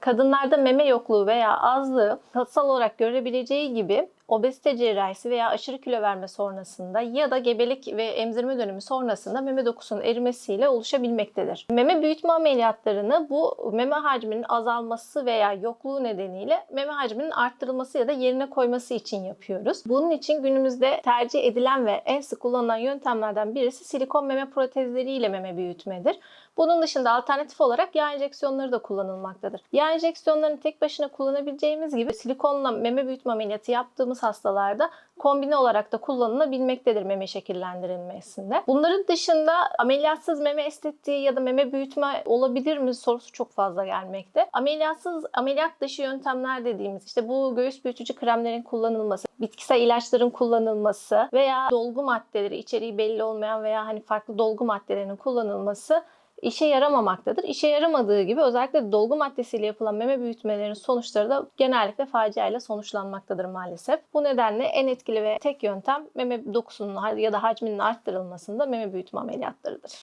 Kadınlarda meme yokluğu veya azlığı katsal olarak görülebileceği gibi obezite cerrahisi veya aşırı kilo verme sonrasında ya da gebelik ve emzirme dönemi sonrasında meme dokusunun erimesiyle oluşabilmektedir. Meme büyütme ameliyatlarını bu meme hacminin azalması veya yokluğu nedeniyle meme hacminin arttırılması ya da yerine koyması için yapıyoruz. Bunun için günümüzde tercih edilen ve en sık kullanılan yöntemlerden birisi silikon meme protezleriyle meme büyütmedir. Bunun dışında alternatif olarak yağ enjeksiyonları da kullanılmaktadır. Yağ enjeksiyonlarını tek başına kullanabileceğimiz gibi silikonla meme büyütme ameliyatı yaptığımız hastalarda kombine olarak da kullanılabilmektedir meme şekillendirilmesinde. Bunların dışında ameliyatsız meme estetiği ya da meme büyütme olabilir mi sorusu çok fazla gelmekte. Ameliyatsız, ameliyat dışı yöntemler dediğimiz işte bu göğüs büyütücü kremlerin kullanılması, bitkisel ilaçların kullanılması veya dolgu maddeleri içeriği belli olmayan veya hani farklı dolgu maddelerinin kullanılması işe yaramamaktadır. İşe yaramadığı gibi özellikle dolgu maddesiyle yapılan meme büyütmelerin sonuçları da genellikle faciayla sonuçlanmaktadır maalesef. Bu nedenle en etkili ve tek yöntem meme dokusunun ya da hacminin arttırılmasında meme büyütme ameliyatlarıdır.